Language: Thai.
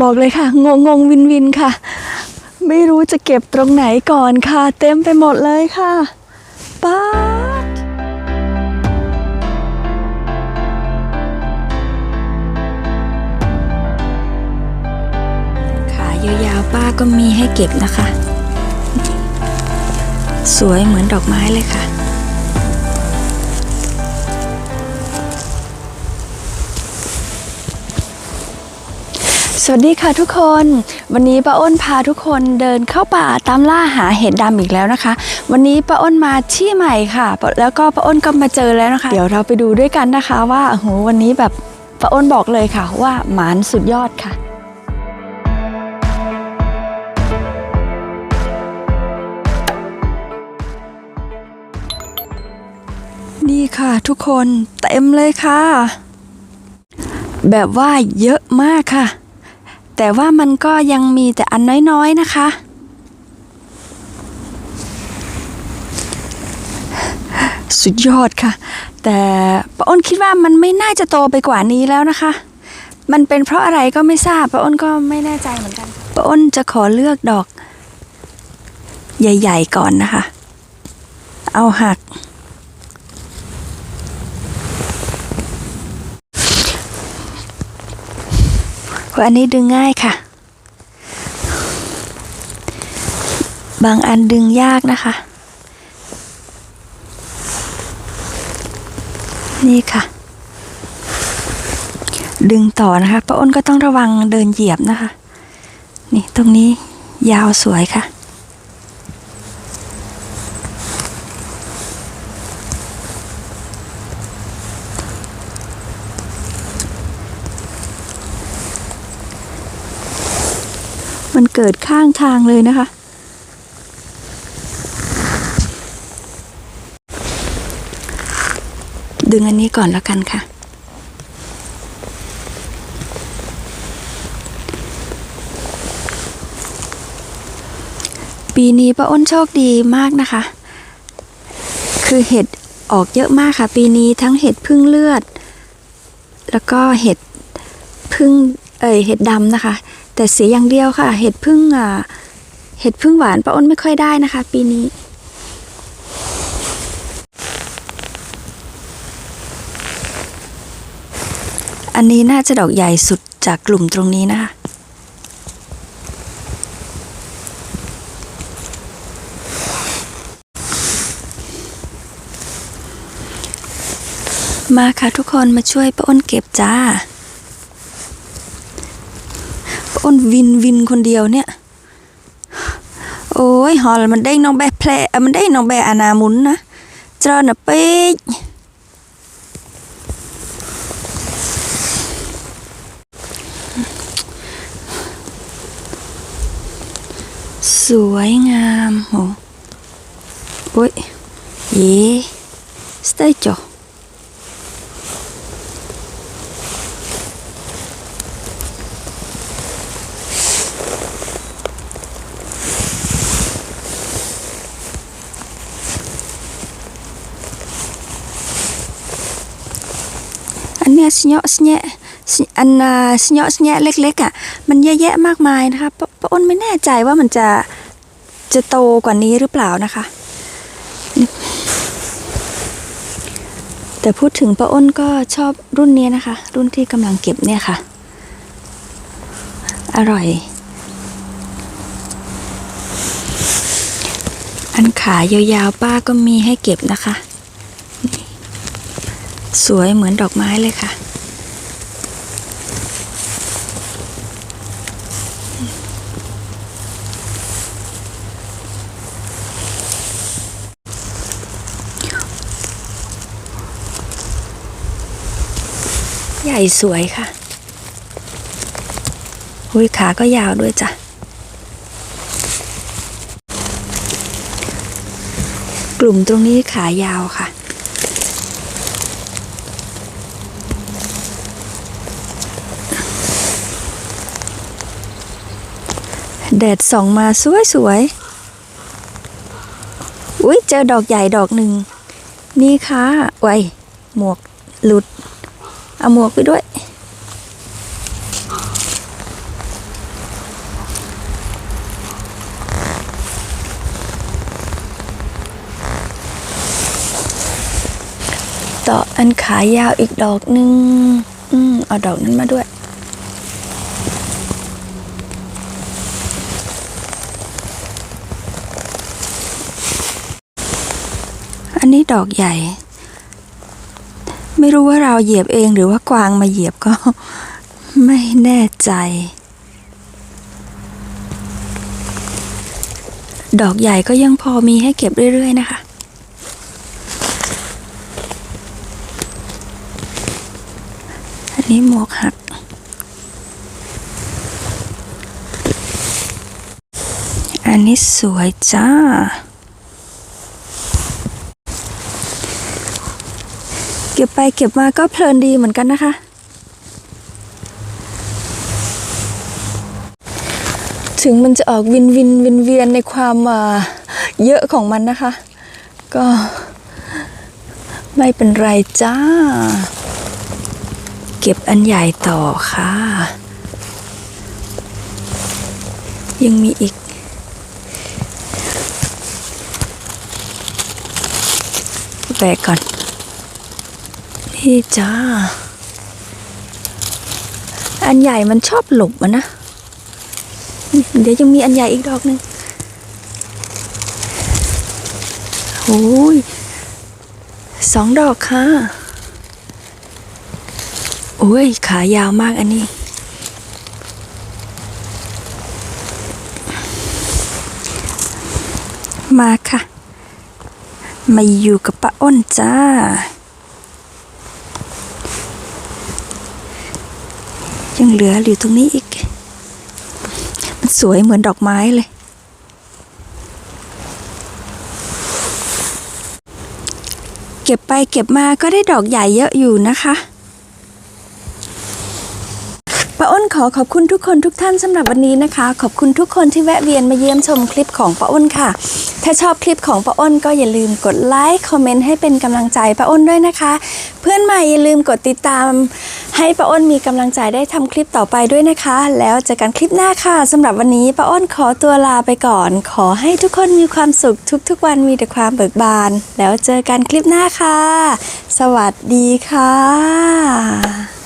บอกเลยค่ะ งงงงวินวินค่ะ ไม่รู้จะเก็บตรงไหนก่อนค่ะ เต็มไปหมดเลยค่ะป๊าดขายาวๆป้าก็มีให้เก็บนะคะ สวยเหมือนดอกไม้เลยค่ะ สวัสดีค่ะทุกคน วันนี้ป้าอ้นพาทุกคนเดินเข้าป่าตามล่าหาเห็ดดำอีกแล้วนะคะ วันนี้ป้าอ้นมาที่ใหม่ค่ะ แล้วก็ป้าอ้นก็มาเจอแล้วนะคะ เดี๋ยวเราไปดูด้วยกันนะคะ ว่าโอ้โหวันนี้แบบป้าอ้นบอกเลยค่ะ ว่าหมานสุดยอดค่ะนี่ค่ะทุกคนเต็มเลยค่ะ แบบว่าเยอะมากค่ะ แต่ว่ามันก็ยังมีแต่อันน้อยๆนะคะ สุดยอดค่ะ แต่ป้าอ้นคิดว่ามันไม่น่าจะโตไปกว่านี้แล้วนะคะ มันเป็นเพราะอะไรก็ไม่ทราบป้าอ้นก็ไม่แน่ใจเหมือนกันป้าอ้นจะขอเลือกดอก ใหญ่ ๆ ก่อนนะคะ เอาหัก เพราะอันนี้ดึงง่ายค่ะ บางอันดึงยากนะคะ นี่ค่ะ ดึงต่อนะคะป้าอ้นก็ต้องระวังเดินเหยียบนะคะ นี่ตรงนี้ยาวสวยค่ะ มันเกิดข้างทางเลยนะคะ ดึงอันนี้ก่อนแล้วกันค่ะ ปีนี้ป้าอ้นโชคดีมากนะคะ คือเห็ดออกเยอะมากค่ะ ปีนี้ทั้งเห็ดพึ่งเลือด แล้วก็เห็ดพึ่งเอ่ยเห็ดดำนะคะ แต่เสียอย่างเดียวค่ะ เห็ดพึ่งอ่าเห็ดพึ่งหวานป้าอ้นไม่ค่อยได้นะคะ ปีนี้ อันนี้น่าจะดอกใหญ่สุดจากกลุ่มตรงนี้นะคะมาค่ะทุกคนมาช่วยป้าอ้นเก็บจ้า ป้าอ้นวินวินคนเดียวเนี่ย โอ้ยหอลมันได้น้องแบะแพลเอ่อมันได้น้องแบะอานามุนนะเจอน่ะเป๊กสวยงามโหโอ้ยเย่สเตจอ อันเนี้ยสเนาะสแนะอันน่ะสเนาะสแนะเล็กๆอะมันเยอะแยะมากมายนะคะป้าป้าอ้นไม่แน่ใจว่ามันจะจะโตกว่านี้หรือเปล่านะคะ แต่พูดถึงป้าอ้นก็ชอบรุ่นนี้นะคะ รุ่นที่กำลังเก็บเนี่ยค่ะ อร่อย อันขายาวๆป้าก็มีให้เก็บนะคะ สวยเหมือนดอกไม้เลยค่ะ ใหญ่สวยค่ะหุยขาก็ยาวด้วยจ้ะ กลุ่มตรงนี้ขายาวค่ะ แดดส่องมาสวยสวยอุ้ยเจอดอกใหญ่ดอกหนึ่ง นี่ค่ะไวหมวกหลุด เอาหมวกไปด้วย ต่ออันขายาวอีกดอกหนึ่งอืมเอาดอกนั้นมาด้วย อันนี้ดอกใหญ่ ไม่รู้ว่าเราเหยียบเองหรือว่ากวางมาเหยียบก็ไม่แน่ใจ ดอกใหญ่ก็ยังพอมีให้เก็บเรื่อยๆนะคะอันนี้หมวกหักอันนี้สวยจ้า ก็บไปเก็บมาก็เพลินดีเหมือนกันนะคะ ถึงมันจะออกวินวินวินเวียนในความเยอะของมันนะคะ ก็ไม่เป็นไรจ้า เก็บอันใหญ่ต่อค่ะ ยังมีอีกแบกก่อน จ้า อันใหญ่มันชอบหลบมันนะ เดี๋ยวยังมีอันใหญ่อีกดอกหนึ่งโอ้ยสองดอกค่ะ โอ้ย ขายาวมากอันนี้ มาค่ะ มาอยู่กับป้าอ้นจ้า ยังเหลืออยู่ตรงนี้อีก มันสวยเหมือนดอกไม้เลย เก็บไปเก็บมาก็ได้ดอกใหญ่เยอะอยู่นะคะ ป้าอ้นขอขอบคุณทุกคนทุกท่านสำหรับวันนี้นะคะ ขอบคุณทุกคนที่แวะเวียนมาเยี่ยมชมคลิปของป้าอ้นค่ะ ถ้าชอบคลิปของป้าอ้นก็อย่าลืมกดไลค์คอมเมนต์ให้เป็นกำลังใจป้าอ้นด้วยนะคะ เพื่อนใหม่อย่าลืมกดติดตาม ให้ป้าอ้นมีกำลังใจได้ทำคลิปต่อไปด้วยนะคะ แล้วเจอกันคลิปหน้าค่ะสำหรับวันนี้ป้าอ้นขอตัวลาไปก่อน ขอให้ทุกคนมีความสุขทุกๆ วันมีแต่ความเบิกบาน แล้วเจอกันคลิปหน้าค่ะ สวัสดีค่ะ